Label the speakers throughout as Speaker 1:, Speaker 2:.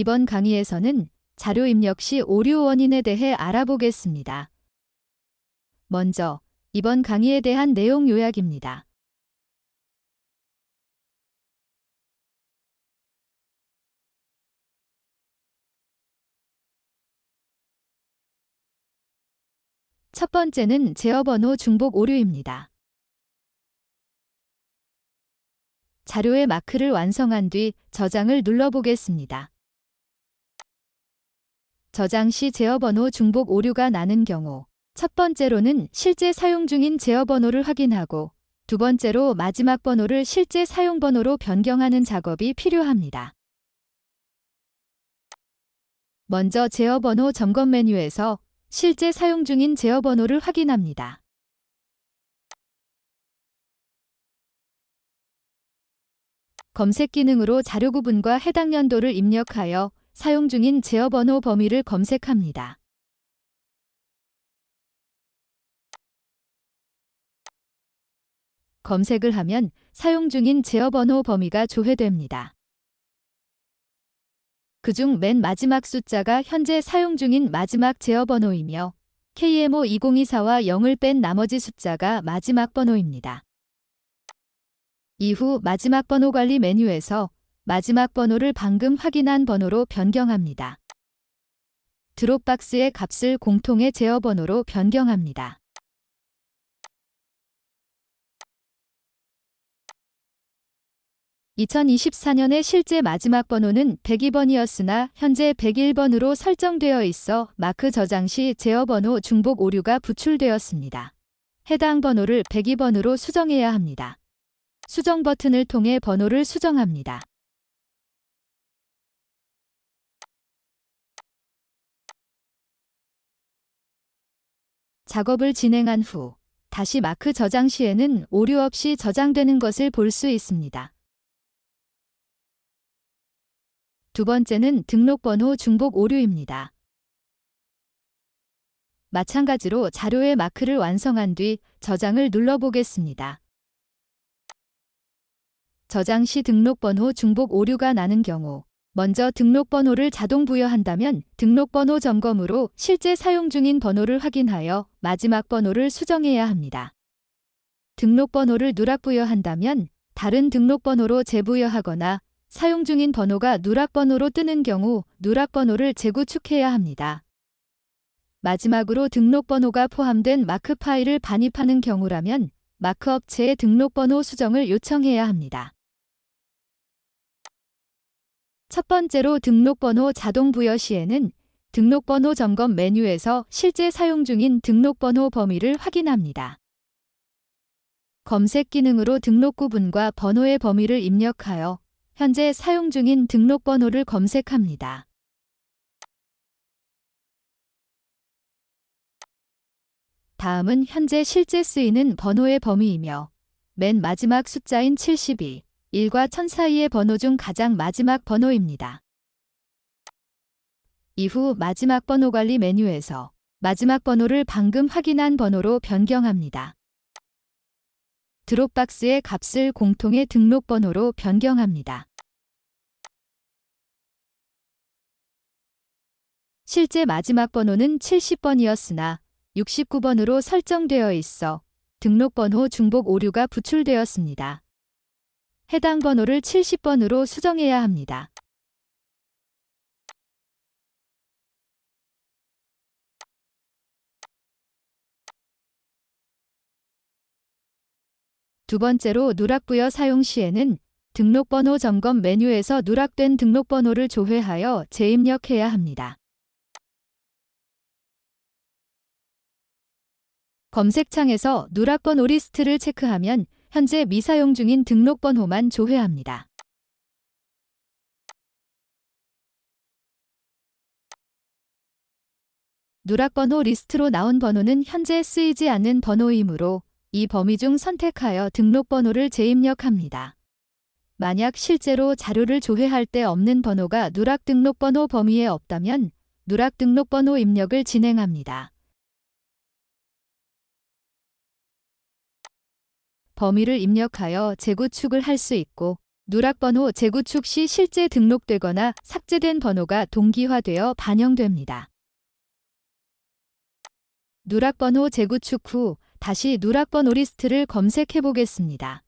Speaker 1: 이번 강의에서는 자료 입력 시 오류 원인에 대해 알아보겠습니다. 먼저 이번 강의에 대한 내용 요약입니다. 첫 번째는 제어번호 중복 오류입니다. 자료의 마크를 완성한 뒤 저장을 눌러보겠습니다. 저장 시 제어 번호 중복 오류가 나는 경우 첫 번째로는 실제 사용 중인 제어 번호를 확인하고 두 번째로 마지막 번호를 실제 사용 번호로 변경하는 작업이 필요합니다. 먼저 제어 번호 점검 메뉴에서 실제 사용 중인 제어 번호를 확인합니다. 검색 기능으로 자료 구분과 해당 연도를 입력하여 사용 중인 제어 번호 범위를 검색합니다. 검색을 하면 사용 중인 제어 번호 범위가 조회됩니다. 그중 맨 마지막 숫자가 현재 사용 중인 마지막 제어 번호이며 KMO 2024와 0을 뺀 나머지 숫자가 마지막 번호입니다. 이후 마지막 번호 관리 메뉴에서 마지막 번호를 방금 확인한 번호로 변경합니다. 드롭박스의 값을 공통의 제어 번호로 변경합니다. (2024년의) 실제 마지막 번호는 (102번이었으나) 현재 (101번으로) 설정되어 있어 마크 저장 시 제어 번호 중복 오류가 부출되었습니다. 해당 번호를 (102번으로) 수정해야 합니다. 수정 버튼을 통해 번호를 수정합니다. 작업을 진행한 후 다시 마크 저장 시에는 오류 없이 저장되는 것을 볼 수 있습니다. 두 번째는 등록번호 중복 오류입니다. 마찬가지로 자료의 마크를 완성한 뒤 저장을 눌러보겠습니다. 저장 시 등록번호 중복 오류가 나는 경우 먼저 등록번호를 자동 부여한다면 등록번호 점검으로 실제 사용 중인 번호를 확인하여 마지막 번호를 수정해야 합니다. 등록번호를 누락 부여한다면 다른 등록번호로 재부여하거나 사용 중인 번호가 누락번호로 뜨는 경우 누락번호를 재구축해야 합니다. 마지막으로 등록번호가 포함된 마크 파일을 반입하는 경우라면 마크 업체의 등록번호 수정을 요청해야 합니다. 첫 번째로 등록번호 자동 부여 시에는 등록번호 점검 메뉴에서 실제 사용 중인 등록번호 범위를 확인합니다. 검색 기능으로 등록 구분과 번호의 범위를 입력하여 현재 사용 중인 등록번호를 검색합니다. 다음은 현재 실제 쓰이는 번호의 범위이며 맨 마지막 숫자인 72, 1과 1000 사이의 번호 중 가장 마지막 번호입니다. 이후 마지막 번호 관리 메뉴에서 마지막 번호를 방금 확인한 번호로 변경합니다. 드롭박스의 값을 공통의 등록번호로 변경합니다. 실제 마지막 번호는 70번이었으나 69번으로 설정되어 있어 등록번호 중복 오류가 부출되었습니다. 해당 번호를 70번으로 수정해야 합니다. 두 번째로 누락부여 사용 시에는 등록번호 점검 메뉴에서 누락된 등록번호를 조회하여 재입력해야 합니다. 검색창에서 누락번호 리스트를 체크하면 현재 미사용 중인 등록번호만 조회합니다. 누락번호 리스트로 나온 번호는 현재 쓰이지 않는 번호이므로 이 범위 중 선택하여 등록번호를 재입력합니다. 만약 실제로 자료를 조회할 때 없는 번호가 누락 등록번호 범위에 없다면 누락 등록번호 입력을 진행합니다. 범위를 입력하여 재구축을 할 수 있고 누락번호 재구축 시 실제 등록되거나 삭제된 번호가 동기화되어 반영됩니다. 누락번호 재구축 후 다시 누락번호 리스트를 검색해 보겠습니다.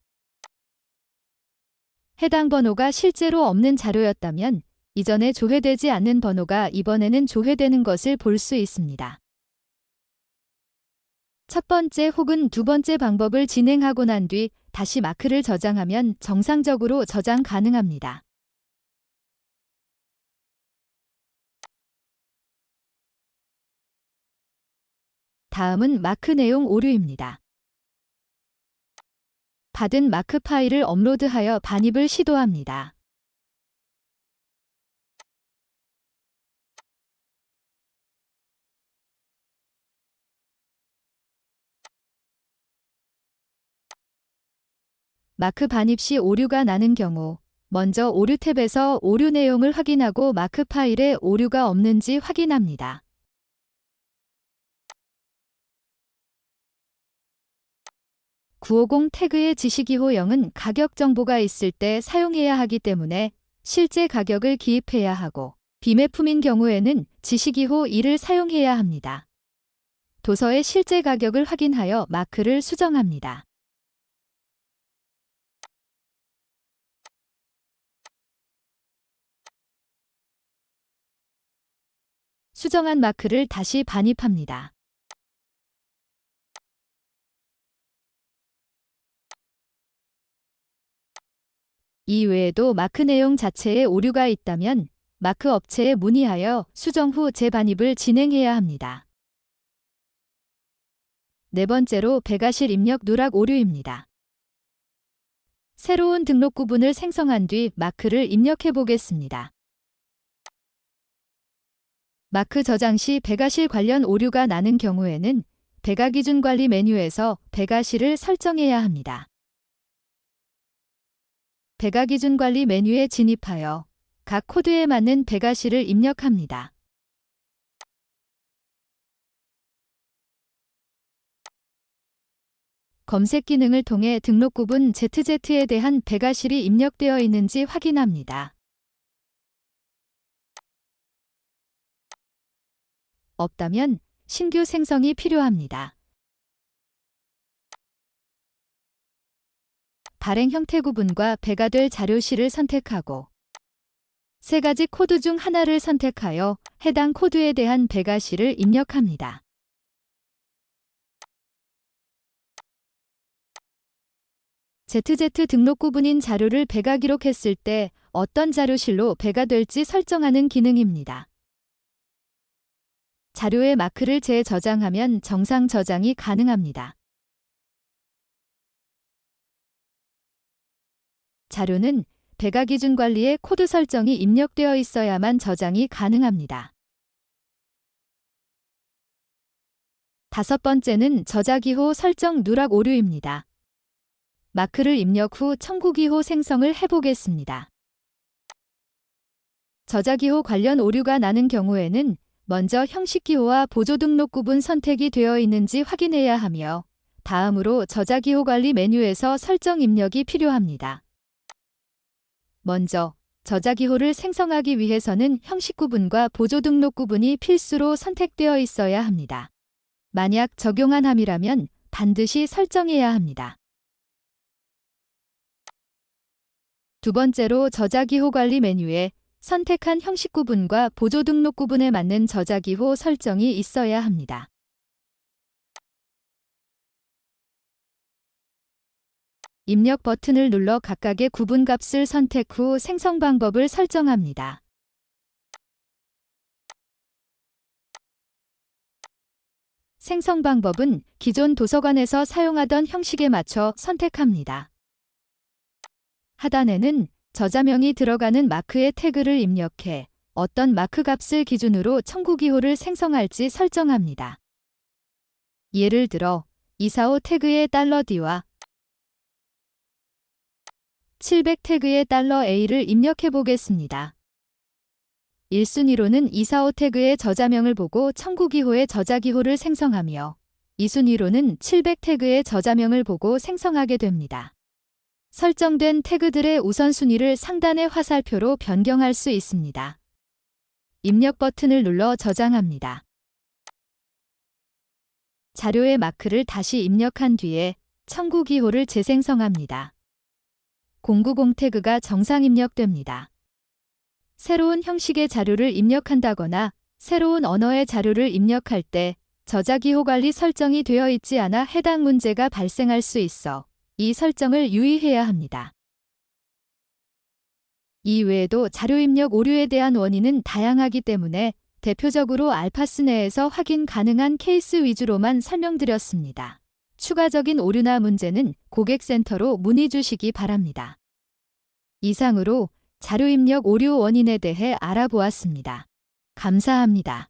Speaker 1: 해당 번호가 실제로 없는 자료였다면 이전에 조회되지 않는 번호가 이번에는 조회되는 것을 볼 수 있습니다. 첫 번째 혹은 두 번째 방법을 진행하고 난 뒤 다시 마크를 저장하면 정상적으로 저장 가능합니다. 다음은 마크 내용 오류입니다. 받은 마크 파일을 업로드하여 반입을 시도합니다. 마크 반입 시 오류가 나는 경우 먼저 오류 탭에서 오류 내용을 확인하고 마크 파일에 오류가 없는지 확인합니다. (950) 태그의 지시기호 0은 가격 정보가 있을 때 사용해야 하기 때문에 실제 가격을 기입해야 하고 비매품인 경우에는 지시기호 2를 사용해야 합니다. 도서의 실제 가격을 확인하여 마크를 수정합니다. 수정한 마크를 다시 반입합니다. 이 외에도 마크 내용 자체에 오류가 있다면 마크 업체에 문의하여 수정 후 재반입을 진행해야 합니다. 네 번째로 배가실 입력 누락 오류입니다. 새로운 등록 구분을 생성한 뒤 마크를 입력해 보겠습니다. 마크 저장 시 배가실 관련 오류가 나는 경우에는 배가 기준 관리 메뉴에서 배가실을 설정해야 합니다. 배가 기준 관리 메뉴에 진입하여 각 코드에 맞는 배가실을 입력합니다. 검색 기능을 통해 등록 구분 ZZ에 대한 배가실이 입력되어 있는지 확인합니다. 없다면 신규 생성이 필요합니다. 발행 형태 구분과 배가 될 자료실을 선택하고 세 가지 코드 중 하나를 선택하여 해당 코드에 대한 배가실을 입력합니다. ZZ 등록 구분인 자료를 배가 기록했을 때 어떤 자료실로 배가 될지 설정하는 기능입니다. 자료의 마크를 재저장하면 정상 저장이 가능합니다. 자료는 배가 기준 관리에 코드 설정이 입력되어 있어야만 저장이 가능합니다. 다섯 번째는 저자기호 설정 누락 오류입니다. 마크를 입력 후 청구기호 생성을 해보겠습니다. 저자기호 관련 오류가 나는 경우에는 먼저 형식 기호와 보조 등록 구분 선택이 되어 있는지 확인해야 하며 다음으로 저자 기호 관리 메뉴에서 설정 입력이 필요합니다. 먼저 저자 기호를 생성하기 위해서는 형식 구분과 보조 등록 구분이 필수로 선택되어 있어야 합니다. 만약 적용한 함이라면 반드시 설정해야 합니다. 두 번째로 저자 기호 관리 메뉴에 선택한 형식 구분과 보조 등록 구분에 맞는 저자 기호 설정이 있어야 합니다. 입력 버튼을 눌러 각각의 구분 값을 선택 후 생성 방법을 설정합니다. 생성 방법은 기존 도서관에서 사용하던 형식에 맞춰 선택합니다. 하단에는 저자명이 들어가는 마크의 태그를 입력해 어떤 마크 값을 기준으로 청구기호를 생성할지 설정합니다. 예를 들어 245 태그의 $D와 700 태그의 $A를 입력해 보겠습니다. 1순위로는 245 태그의 저자명을 보고 청구기호의 저자기호를 생성하며 2순위로는 700 태그의 저자명을 보고 생성하게 됩니다. 설정된 태그들의 우선순위를 상단의 화살표로 변경할 수 있습니다. 입력 버튼을 눌러 저장합니다. 자료의 마크를 다시 입력한 뒤에 청구 기호를 재생성합니다. 090 태그가 정상 입력됩니다. 새로운 형식의 자료를 입력한다거나 새로운 언어의 자료를 입력할 때 저자 기호 관리 설정이 되어 있지 않아 해당 문제가 발생할 수 있어 이 설정을 유의해야 합니다. 이외에도 자료 입력 오류에 대한 원인은 다양하기 때문에 대표적으로 알파스 내에서 확인 가능한 케이스 위주로만 설명드렸습니다. 추가적인 오류나 문제는 고객센터로 문의 주시기 바랍니다. 이상으로 자료 입력 오류 원인에 대해 알아보았습니다. 감사합니다.